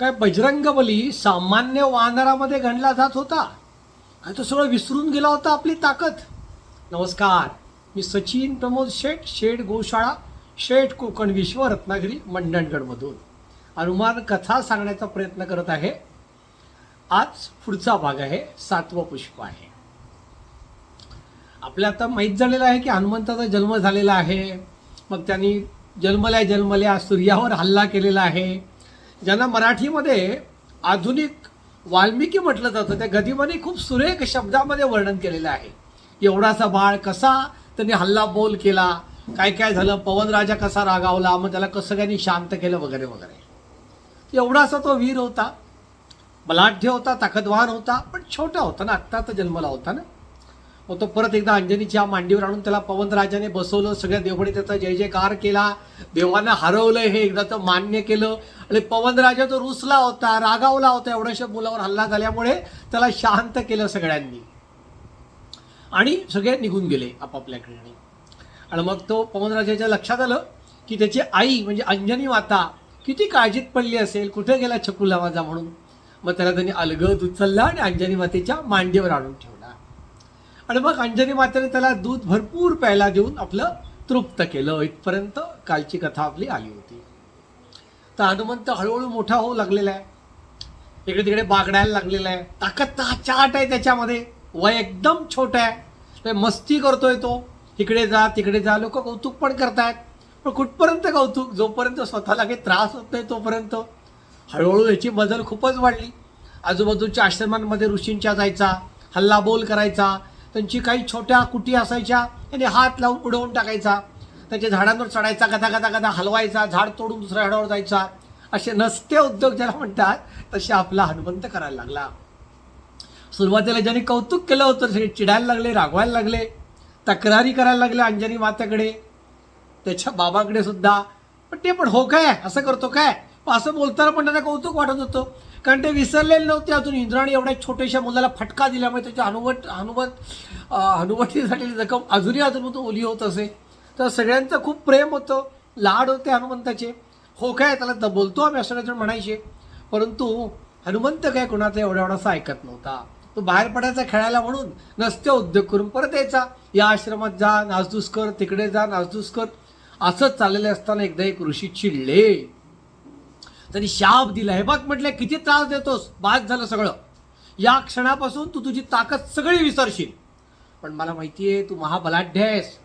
काय बजरंग बली सामान्य वानरामध्ये घडला जात होता? काय तो सगळं विसरून गेला होता आपली ताकद? नमस्कार मी सचिन प्रमोद शेठ शेठ गोशाळा शेठ कोकण विश्व रत्नागिरी मंडणगडमधून. हनुमान कथा सांगण्याचा प्रयत्न करत आहे. आज पुढचा भाग आहे सातवं पुष्प आहे. आपल्या आता माहीत झालेलं आहे की हनुमंताचा जन्म झालेला आहे. मग त्यांनी जन्मल्या जन्मल्या सूर्यावर हल्ला केलेला आहे. ज्यांना मराठीमध्ये आधुनिक वाल्मिकी म्हटलं जातं त्या गदिमाने खूप सुरेख शब्दामध्ये वर्णन केलेलं आहे. एवढासा बाळ कसा त्यांनी हल्ला बोल केला काय काय झालं पवनराजा कसा रागावला मग त्याला कसं त्यांनी शांत केलं वगैरे वगैरे. एवढासा तो वीर होता. बलाढ्य होता ताकदवान होता पण छोटा होता ना आत्ता तर जन्मला होता ना. तो परत एकदा अंजनीच्या मांडीवर आणून त्याला पवनराजाने बसवलं. सगळ्या देवणी त्याचा जय जयकार केला. देवानं हरवलं हे एकदा तर मान्य केलं. आणि पवनराजा तो रुसला होता रागावला होता. एवढ्याशा मुलावर हल्ला झाल्यामुळे त्याला शांत केलं सगळ्यांनी. आणि सगळे निघून गेले आपापल्याकडे आणि मग तो पवनराजाच्या लक्षात आलं की त्याची आई म्हणजे अंजनी माता किती काळजीत पडली असेल. कुठे गेला छकुला माझा म्हणून? मग त्याला त्यांनी अलगद उचलला आणि अंजनी मातेच्या मांडीवर आणून ठेवलं. आणि मग अंजनी मातेने त्याला दूध भरपूर प्यायला देऊन आपलं तृप्त केलं. इथपर्यंत कालची कथा आपली आली होती. तर हनुमंत हळूहळू मोठा होऊ लागलेला आहे. इकडे तिकडे बागडायला लागलेला आहे. ताकद ता चाट आहे त्याच्यामध्ये. वय एकदम छोटं आहे. म्हणजे मस्ती करतोय तो. इकडे जा तिकडे जा. लोक कौतुक पण करतायत. पण कुठपर्यंत कौतुक? जोपर्यंत स्वतःला काही त्रास होत नाही तोपर्यंत. हळूहळू याची बदल खूपच वाढली. आजूबाजूच्या आश्रमांमध्ये ऋषींच्या जायचा हल्ला बोल करायचा त्यांची काही छोट्या कुटी असायच्या त्याने हात लावून उडवून टाकायचा. त्याच्या झाडांवर चढायचा गदा गदा गदा हलवायचा झाड तोडून दुसऱ्या झाडावर जायचा. असे नसते उद्योग ज्याला म्हणतात तसे आपला हनुमंत करायला लागला. सुरुवातीला ज्यांनी कौतुक केलं होतं सगळे चिडायला लागले रागवायला लागले तक्रारी करायला लागले अंजनी मातेकडे. त्याच्या बाबाकडे सुद्धा पण ते पण हो काय? असं करतो काय? असं बोलताना पण त्यांना कौतुक वाटत होतं. कारण ते विसरलेले नव्हते अजून. इंद्राणी एवढ्या छोट्याशा मुलाला फटका दिल्यामुळे त्याच्या हनुवट हनुवत हनुवटी झालेली जखम अजूनही अजून तो ओली होत असे. तर सगळ्यांचं खूप प्रेम होतं. लाड होते हनुमंताचे. हो काय त्याला द- बोलतो आम्ही असं काहीतरी म्हणायचे. परंतु हनुमंत काय कोणाचा एवढा एवढासा ऐकत नव्हता. तो बाहेर पडायचा खेळायला म्हणून नसते उद्योग करून परत यायचा. या आश्रमात जा नासधूस कर तिकडे जा नासधूस कर. असंच चाललेले असताना एकदा एक ऋषी चिडले. त्यांनी शाप दिला. हे बघ म्हटलं किती त्रास देतोस. बाद झालं सगळं. या क्षणापासून तू तुझी ताकद सगळी विसरशील. पण मला माहिती आहे तू महाबलाढ्य आहेस.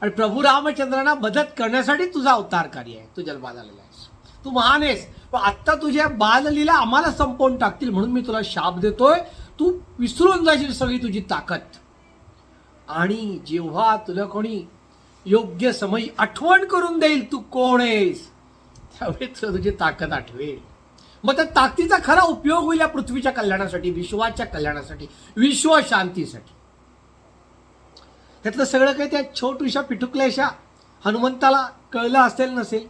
आणि प्रभू रामचंद्रांना मदत करण्यासाठी तुझा अवतार कार्य आहे. तू जन्माला आलेला आहेस. तू महान आहेस. पण आत्ता तुझ्या बाललीला आम्हाला संपवून टाकतील म्हणून मी तुला शाप देतोय. तू विसरून जाशील सगळी तुझी ताकद. आणि जेव्हा तुला कोणी योग्य समयी आठवण करून देईल तू कोण आहेस? त्यावेळी तुझी ताकद आठवेल. मग त्या ताकदीचा खरा उपयोग होईल या पृथ्वीच्या कल्याणासाठी विश्वाच्या कल्याणासाठी विश्व शांतीसाठी त्यातलं सगळं काही त्या छोटूशा पिटुकल्याशा हनुमंताला कळलं असेल नसेल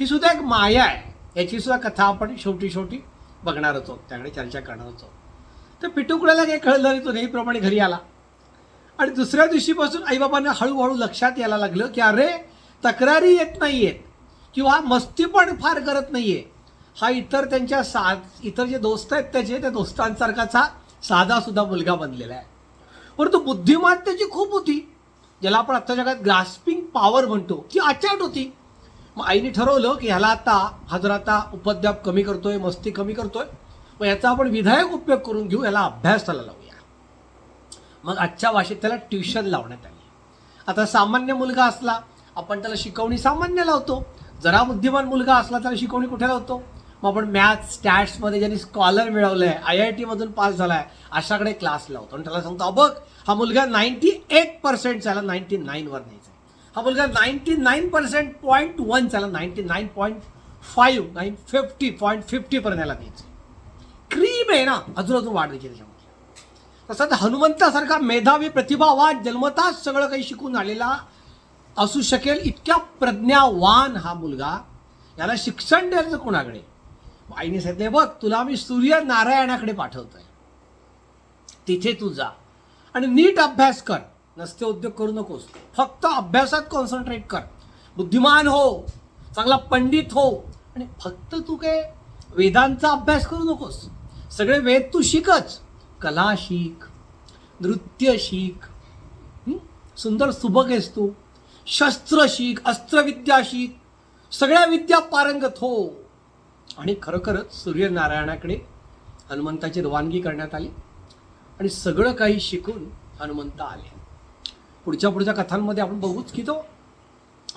ही सुद्धा एक माया आहे. याची सुद्धा कथा आपण शेवटी शेवटी बघणार आहोत त्याकडे चर्चा करणार होतो. तर पिटुकड्याला काही कळलं नाही तो नेहमीप्रमाणे घरी आला. आणि दुसऱ्या दिवशीपासून आईबाबांना हळूहळू लक्षात यायला लागलं की अरे तक्रारी येत नाही आहेत किंवा मस्ती पण फार करत नाहीये. हा इतर त्यांच्या सा इतर जे दोस्त आहेत त्याचे त्या दोस्तांसारखाचा साधा सुद्धा मुलगा बनलेला आहे. परंतु बुद्धिमान त्याची खूप होती. ज्याला आपण आत्ता जगात ग्रास्पिंग पॉवर म्हणतो ती अचाट होती. मग आईने ठरवलं की ह्याला आता हा जर आता उपद्व्याप कमी करतोय मस्ती कमी करतोय मग याचा आपण विधायक उपयोग करून घेऊ याला अभ्यासाला लावूया. मग आजच्या भाषेत त्याला ट्युशन लावण्यात आली. आता सामान्य मुलगा असला आपण त्याला शिकवणी सामान्य लावतो. जरा बुद्धिमान मुलगा असला तर शिकवणी कुठे लावतो? मग आपण मॅथ्स स्टॅट्समध्ये ज्यांनी स्कॉलर मिळवलं आहे आय आय टीमधून पास झाला आहे अशाकडे क्लास लावतो. आणि त्याला सांगतो बघ हा मुलगा नाईन्टी एट पर्सेंट चाला नाईन्टी नाईनवर न्यायचा आहे हा मुलगा ninety nine percent point one चाला ninety nine point five nine fifty point फिफ्टीपर्यंत याला द्यायचं क्रीम आहे ना अजून अजून वाढ द्यायची त्याच्यामध्ये. तसंच हनुमंतासारखा मेधावी प्रतिभावाद जन्मताच सगळं काही शिकून आलेला असू शकेल इतक्या प्रज्ञावान हा मुलगा याला शिक्षण द्यायचं कोणाकडे? आईने सांगितले बघ तुला मी सूर्य नारायणाकडे पाठवतोय. तिथे तू जा. आणि नीट अभ्यास कर. नसते उद्योग करू नकोस. फक्त अभ्यासात कॉन्सन्ट्रेट कर. बुद्धिमान हो. चांगला पंडित हो. आणि फक्त तू काय वेदांचा अभ्यास करू नकोस. सगळे वेद तू शिकच. कला शिक. नृत्य शिक. सुंदर सुबक आहेस तू. शस्त्र शिक अस्त्रविद्या शिक सगळ्या विद्या पारंगत हो. आणि खरोखरच सूर्यनारायणाकडे हनुमंताची रवानगी करण्यात आली आणि सगळं काही शिकून हनुमंत आले. पुढच्या पुढच्या कथांमध्ये आपण बघूच की तो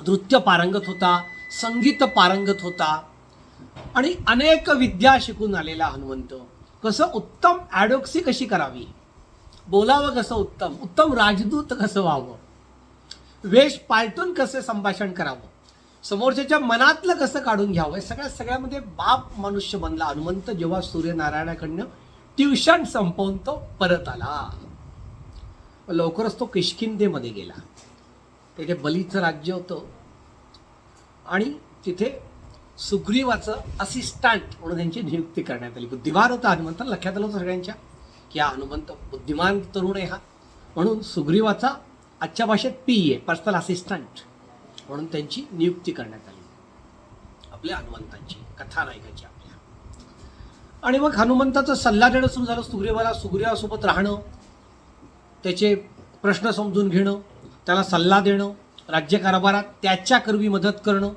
नृत्य पारंगत होता संगीत पारंगत होता आणि अनेक विद्या शिकून आलेला हनुमंत. कसं उत्तम ॲडोक्सी कशी करावी? बोलावं कसं उत्तम? उत्तम राजदूत कसं व्हावं? वेश पालटून कसं संभाषण करावं? समोरच्याच्या मनातलं कसं काढून घ्यावं? हे सगळ्या सगळ्यामध्ये बाप मनुष्य बनला. हनुमंत जेव्हा सूर्यनारायणाकडनं ट्युशन संपवून तो परत आला. लवकरच तो किष्किंदेमध्ये गेला. तिथे बलीचं राज्य होतं. आणि तिथे सुग्रीवाचं असिस्टंट म्हणून त्यांची नियुक्ती करण्यात आली. बुद्धिमान होता हनुमंत. लक्षात आलं होतं सगळ्यांच्या की हा हनुमंत बुद्धिमान तरुण आहे हा. म्हणून सुग्रीवाचा आजच्या भाषेत पी ए पर्सनल असिस्टंट म्हणून त्यांची नियुक्ती करण्यात आली. आपल्या हनुमंतांची कथानायकाची आपल्या. आणि मग हनुमंताचा सल्ला देणं सुरू झालं सुग्रीवाला सुग्रीवासोबत राहणं त्याचे प्रश्न समजून घेणं त्याला सल्ला देणं राज्यकारभारात त्याच्या करवी मदत करणं.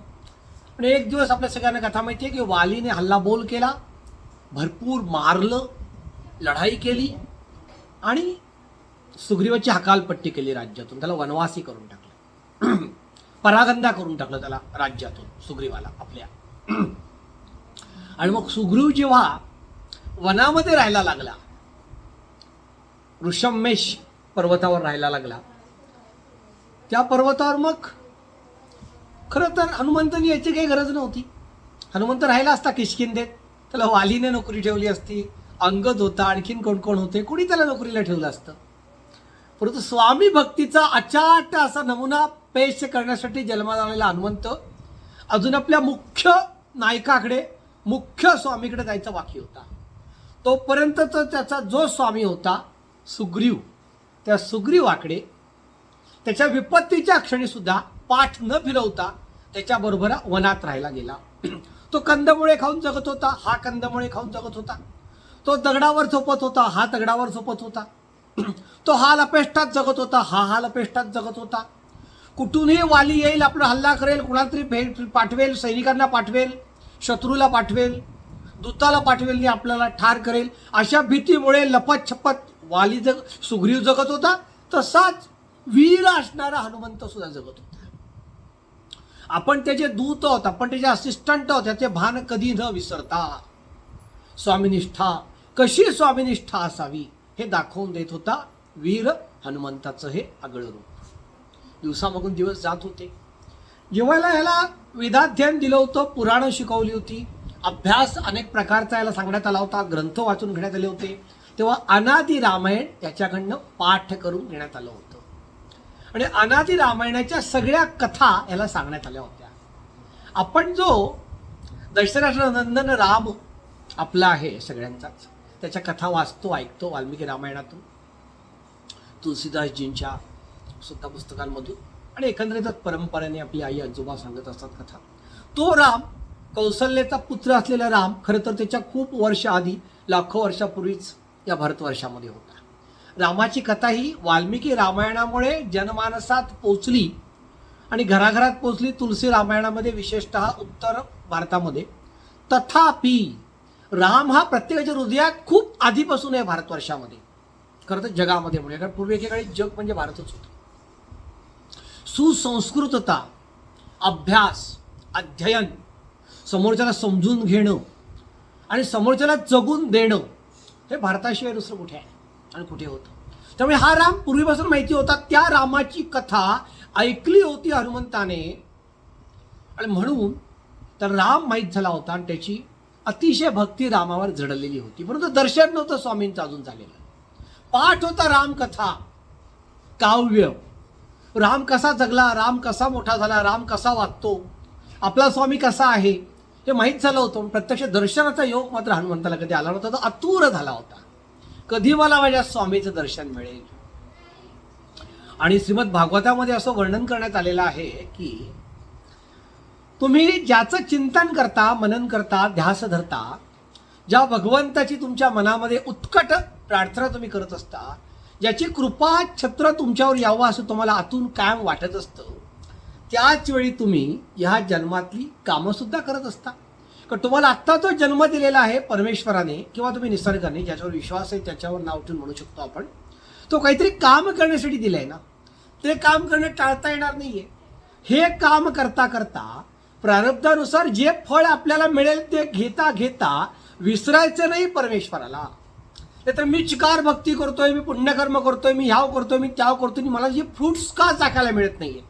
आणि एक दिवस आपल्या सगळ्यांना कथा माहिती आहे की वालीने हल्लाबोल केला भरपूर मारलं लढाई केली आणि सुग्रीवाची हकालपट्टी केली राज्यातून. त्याला वनवासी करून टाकलं. परागंदा करून टाकलं त्याला राज्यातून सुग्रीवाला आपल्या. आणि मग सुग्रीव जेव्हा वनामध्ये राहायला लागला ऋषमेश पर्वतावर राहायला लागला त्या पर्वतावर मग खरं तर हनुमंतांनी याची काही गरज नव्हती. हनुमंत राहिला असता किशकिंदेत त्याला वालीने नोकरी ठेवली असती अंगद होता आणखीन कोण कोण होते कोणी त्याला नोकरीला ठेवलं असतं. परंतु स्वामी भक्तीचा अचाट असा नमुना पेश करण्यासाठी जन्माला आलेला हनुमंत अजून आपल्या मुख्य नायकाकडे मुख्य स्वामीकडे जायचा बाकी होता. तोपर्यंतचा त्याचा जो स्वामी होता सुग्रीव त्या सुग्रीवाकडे त्याच्या विपत्तीच्या क्षणी सुद्धा पाठ न फिरवता त्याच्याबरोबर वनात राहायला गेला. तो कंदमुळे खाऊन जगत होता हा कंदमुळे खाऊन जगत होता. तो दगडावर झोपत होता हा दगडावर झोपत होता. तो हा लपेष्टात जगत होता हा हा लपेष्टात जगत होता. कुठूनही वाली येईल आपला हल्ला करेल कुणाला तरी भेट पाठवेल सैनिकांना पाठवेल शत्रूला पाठवेल दूताला पाठवेल आणि आपल्याला ठार करेल. अशा भीतीमुळे लपत छपत वाली जग सुग्रीव जगत होता. तसाच वीर असणारा हनुमंत सुद्धा जगत होता. आपण त्याचे दूत आहोत आपण त्याचे असिस्टंट आहोत त्याचे भान कधी न विसरता. स्वामिनिष्ठा कशी स्वामिनिष्ठा असावी? हे दाखवून देत होता वीर हनुमंताचं हे आगळं रूप. दिवसामागून दिवस जात होते. जेव्हा ह्याला वेदाध्ययन दिलं होतं पुराणं शिकवली होती. अभ्यास अनेक प्रकारचा याला सांगण्यात आला होता ग्रंथ वाचून घेण्यात आले होते. तेव्हा अनादि रामायण याच्याकडनं पाठ करून घेण्यात आलं होतं. आणि अनादि रामायणाच्या सगळ्या कथा याला सांगण्यात आल्या होत्या. आपण जो दशरथ नंदन राम आपला आहे सगळ्यांचाच. त्याच्या कथा वाचतो ऐकतो वाल्मिकी रामायणातून तुलसीदासजींच्या सुद्धा पुस्तकांमधून. आणि एकंदरीतच परंपरेने आपली आई आजोबा सांगत असतात कथा. तो राम कौशल्याचा पुत्र असलेला राम खरं तर त्याच्या खूप वर्ष आधी लाखो वर्षापूर्वीच या भारतवर्षामध्ये होता. रामाची कथा ही वाल्मिकी रामायणामुळे जनमानसात पोचली आणि घराघरात पोचली तुलसी रामायणामध्ये विशेषतः उत्तर भारतामध्ये. तथापि राम हा प्रत्येकाच्या हृदयात खूप आधीपासून आहे भारतवर्षामध्ये. खरं तर जगामध्ये म्हणजे कारण पूर्वी एकेकाळी जग म्हणजे भारतच होतं. सुसंस्कृतता अभ्यास अध्ययन समोरच्याला समजून घेणं आणि समोरच्याला जगून देणं हे भारताशिवाय दुसरं कुठे आहे आणि कुठे होतं? त्यामुळे हा राम पूर्वीपासून माहिती होता. त्या रामाची कथा ऐकली होती हनुमंताने. आणि म्हणून तर राम माहीत झाला होता आणि त्याची अतिशय भक्ती रामावर जडलेली होती. परंतु दर्शन नव्हतं स्वामींचं अजून झालेलं. पाठ होता रामकथा काव्य. राम कसा जगला राम कसा मोठा झाला राम कसा वागतो आपला स्वामी कसा आहे हे माहीत झालं होतं. पण प्रत्यक्ष दर्शनाचा योग मात्र हनुमंताला कधी आला नव्हता तो अतुर झाला होता. कधी मला माझ्या स्वामीचं दर्शन मिळेल? आणि श्रीमद भागवतामध्ये असं वर्णन करण्यात आलेलं आहे की तुम्ही ज्याचं चिंतन करता मनन करता ध्यास धरता ज्या भगवंताची तुमच्या मनामध्ये उत्कट प्रार्थना तुम्ही करत असता ज्याची कृपा छत्र तुमच्यावर यावं असं तुम्हाला आतून कायम वाटत असतं त्याच वेळी तुम्ही ह्या जन्मातली कामंसुद्धा करत असता. कारण तुम्हाला आत्ता तो जन्म दिलेला आहे परमेश्वराने किंवा तुम्ही निसर्गाने ज्याच्यावर विश्वास आहे त्याच्यावर नाव ठेवून म्हणू शकतो आपण तो काहीतरी काम करण्यासाठी दिलं आहे ना. ते काम करणं टाळता येणार नाही आहे हे काम करता करता प्रारब्धानुसार जे फळ आपल्याला मिळेल ते घेता घेता विसरायचं नाही परमेश्वराला. नाही तर मी चिकार भक्ती करतोय मी पुण्यकर्म करतोय मी ह्याव करतोय मी त्याव करतोय आणि मला जे फ्रुट्स का चाकायला मिळत नाही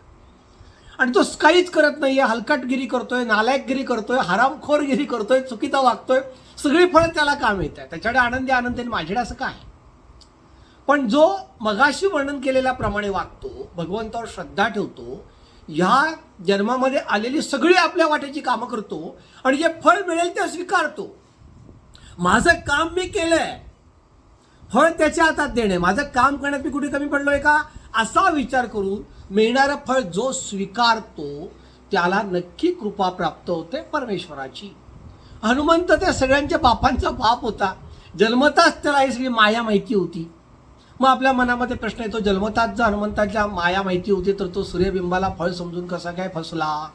आणि तो काहीच करत नाही आहे हलकटगिरी करतोय नालायकगिरी करतोय हरामखोरगिरी करतोय चुकीचा वागतोय सगळी फळं त्याला काम येत आहे त्याच्याकडे आनंदी आनंदी माझ्याकडे असं काय? पण जो मगाशी वर्णन केलेल्याप्रमाणे वागतो भगवंतावर श्रद्धा ठेवतो ह्या जन्मामध्ये आलेली सगळी आपल्या वाटेची कामं करतो आणि जे फळ मिळेल ते स्वीकारतो. माझं काम मी केलं आहे फळ त्याच्या हातात देणे माझं काम करण्यात मी कुठे कमी पडलोय का? असा विचार करून मिळणारं फळ जो स्वीकारतो त्याला नक्की कृपा प्राप्त होते परमेश्वराची. हनुमंत त्या सगळ्यांच्या बापांचा बाप होता. जन्मताच त्याला ही सगळी माया माहिती होती. मग आपल्या मनामध्ये प्रश्न येतो जन्मताच जर हनुमंताच्या माया माहिती होती तर तो सूर्यबिंबाला फळ समजून कसा काय फसला?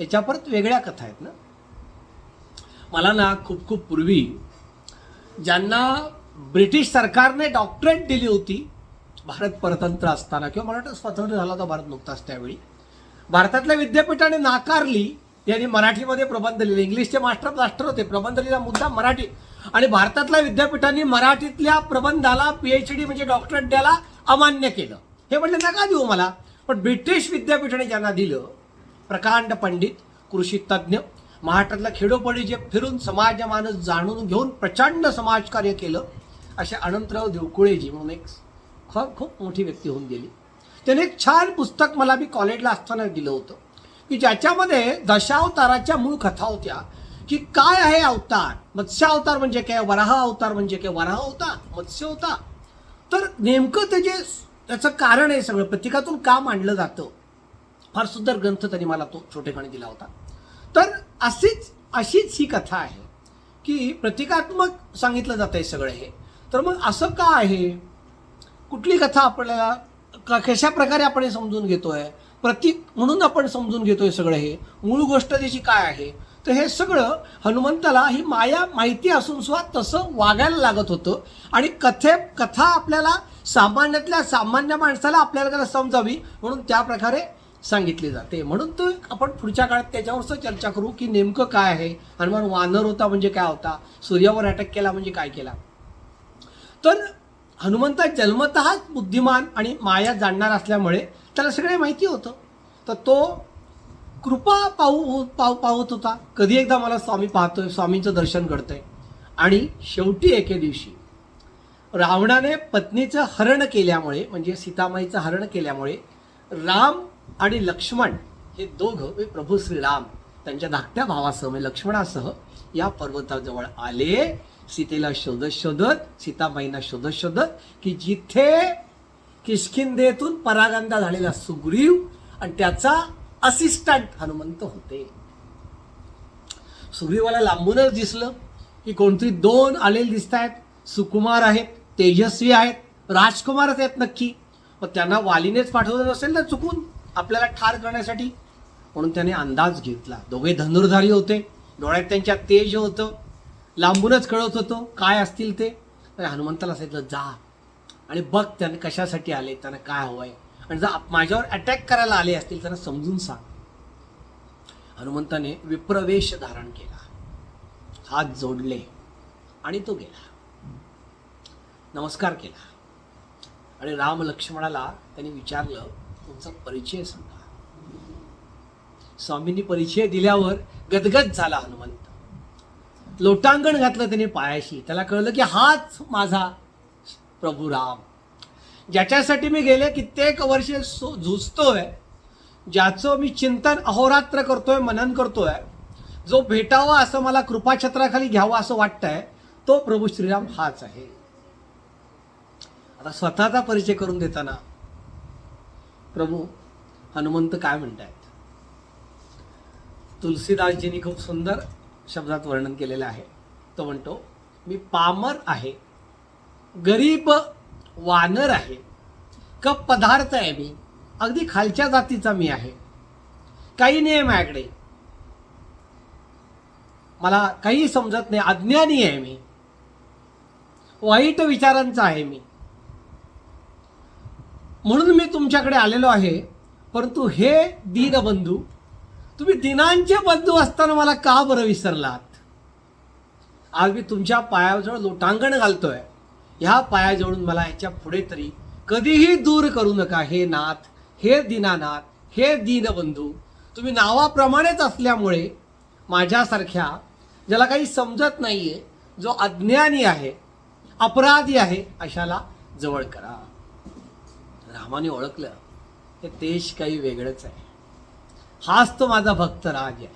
याच्या परत वेगळ्या कथा आहेत ना? मला ना खूप खूप पूर्वी ज्यांना ब्रिटिश सरकारने डॉक्टरेट दिली होती भारत परतंत्र असताना किंवा मला स्वतंत्र झाला होता भारत नुकताच त्यावेळी भारतातल्या विद्यापीठाने नाकारली त्यांनी मराठीमध्ये प्रबंध लिहिले. इंग्लिशचे मास्टर मास्टर होते. प्रबंध लिहिला मुद्दा मराठी. आणि भारतातल्या विद्यापीठांनी मराठीतल्या प्रबंधाला पीएच डी म्हणजे डॉक्टरेट द्यायला अमान्य केलं. हे म्हटलं नका देऊ मला. पण ब्रिटिश विद्यापीठाने ज्यांना दिलं प्रकांड पंडित कृषी तज्ज्ञ महाराष्ट्रातल्या खेडोपडी जे फिरून समाज माणूस जाणून घेऊन प्रचंड समाजकार्य केलं असे अनंतराव देवकुळेजी म्हणून एक खूप खूप मोठी व्यक्ती होऊन गेली. त्याने एक छान पुस्तक मला मी कॉलेजला असताना दिलं होतं की ज्याच्यामध्ये दशावताराच्या मूळ कथा होत्या. की काय आहे अवतार? मत्स्य अवतार म्हणजे काय? वराह अवतार म्हणजे काय? वराह होता मत्स्य होता. तर नेमकं त्याचे त्याचं कारण आहे सगळं प्रत्येकातून का मांडलं जातं? फार सुंदर ग्रंथ त्यांनी मला तो छोटेपणी दिला होता. तर अशीच अशीच ही कथा आहे की प्रतिकात्मक सांगितलं जात आहे सगळं हे. तर मग असं का आहे? कुठली कथा आपल्याला क- कशा प्रकारे आपण हे समजून घेतोय? प्रतीक म्हणून आपण समजून घेतोय सगळं हे. मूळ गोष्ट त्याची काय आहे? तर हे सगळं हनुमंताला ही माया माहिती असून सुद्धा तसं वागायला लागत होतं. आणि कथे कथा आपल्याला सामान्यातल्या सामान्य माणसाला आपल्याला कथा समजावी म्हणून त्या प्रकारे सांगितली जाते. म्हणून तो आपण पुढच्या काळात त्याच्यावरच चर्चा करू की नेमकं काय आहे? हनुमान वानर होता म्हणजे काय होता? सूर्यावर अटॅक केला म्हणजे काय केला? तर हनुमंत जन्मतःच बुद्धिमान आणि माया जाणणार असल्यामुळे त्याला सगळे माहिती होतं. तर तो कृपा पाहू पाहू पाहत होता. कधी एकदा मला स्वामी पाहतोय स्वामींचं दर्शन करतोय आणि शेवटी एके दिवशी रावणाने पत्नीचं हरण केल्यामुळे म्हणजे सीतामाईचं हरण केल्यामुळे राम आणि लक्ष्मण हे दोघं म्हणजे प्रभू श्रीराम त्यांच्या धाकट्या भावासह म्हणजे लक्ष्मणासह या पर्वताजवळ आले. सीतेला शोधत शोधत सीतामाईंना शोधत शोधत की जिथे किष्किंधेतून परागंदा झालेला सुग्रीव आणि त्याचा असिस्टंट हनुमंत होते. सुग्रीवाला लांबूनच दिसलं की कोणतरी दोन आलेले दिसत आहेत सुकुमार आहेत तेजस्वी आहेत राजकुमारच आहेत नक्की. मग त्यांना वालीनेच पाठवलं असेल ना चुकून आपल्याला ठार करण्यासाठी. म्हणून त्याने अंदाज घेतला. दोघे धनुर्धारी होते. डोळ्यात त्यांच्या तेज होतं. लांबूनच कळत होतं काय असतील ते. हनुमंताला सांगितलं जा. आणि बघ त्याने कशासाठी आले त्यांना काय हवं आहे आणि जर माझ्यावर अटॅक करायला आले असतील त्यांना समजून सांग. हनुमंताने विप्रवेश धारण केला. हात जोडले आणि तो गेला. नमस्कार केला. आणि राम लक्ष्मणाला त्यांनी विचारलं तुमचा परिचय सांगा. स्वामींनी परिचय दिल्यावर गदगद झाला हनुमंत. लोटांगण घातलं त्याने पायाशी. त्याला कळलं की हाच माझा प्रभू राम. ज्याच्यासाठी मी गेले कित्येक वर्षे सो झुजतोय ज्याचं मी चिंतन अहोरात्र करतोय मनन करतोय जो भेटावा असं मला कृपाछत्राखाली घ्यावा असं वाटतंय तो प्रभू श्रीराम हाच आहे. आता स्वतःचा परिचय करून देताना प्रभू हनुमंत काय म्हणतायत? तुलसीदासजींनी खूप सुंदर शब्दात वर्णन केलेलं आहे. तो म्हणतो मी पामर आहे. गरीब वानर आहे. का पदार्थ आहे मी. अगदी खालच्या जातीचा मी आहे. काही नाही आहे माझ्याकडे. मला काही समजत नाही. अज्ञानी आहे मी. वाईट विचारांचा आहे मी. म्हणून मी तुमच्याकडे आलेलो आहे. परंतु हे दीनबंधू तुम्ही दिनांचे बंधू असताना मला का बरं विसरलात? आज मी तुमच्या पायाजवळ लोटांगण घालतोय. ह्या पायाजवळून मला ह्याच्या पुढे तरी कधीही दूर करू नका हे नाथ हे दीनानाथ हे दीनबंधू. तुम्ही नावाप्रमाणेच असल्यामुळे माझ्यासारख्या ज्याला काही समजत नाही आहे जो अज्ञानी आहे अपराधी आहे अशाला जवळ करा. रामाने ओळखलं हे देश काही वेगळंच आहे. हाच तो माझा भक्त राज आहे.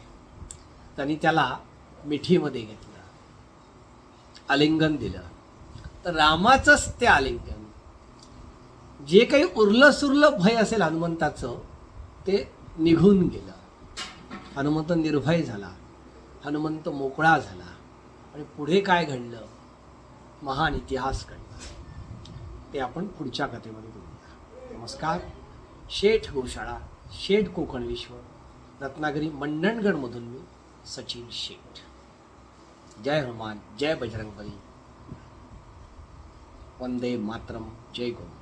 त्यांनी त्याला मिठीमध्ये घेतलं. आलिंगन दिलं. तर रामाचंच ते आलिंगन जे काही उरलं सुरलं भय असेल हनुमंताचं ते निघून गेलं. हनुमंत निर्भय झाला. हनुमंत मोकळा झाला. आणि पुढे काय घडलं? महान इतिहास घडला. ते आपण पुढच्या कथेमध्ये बघूया. नमस्कार. शेठ गोशाळा शेठ कोकण विश्व रत्नागिरी मंडणगडमधून मी सचिन शेठ. जय हनुमान जय बजरंगबली. वंदे मातरम जय गुरु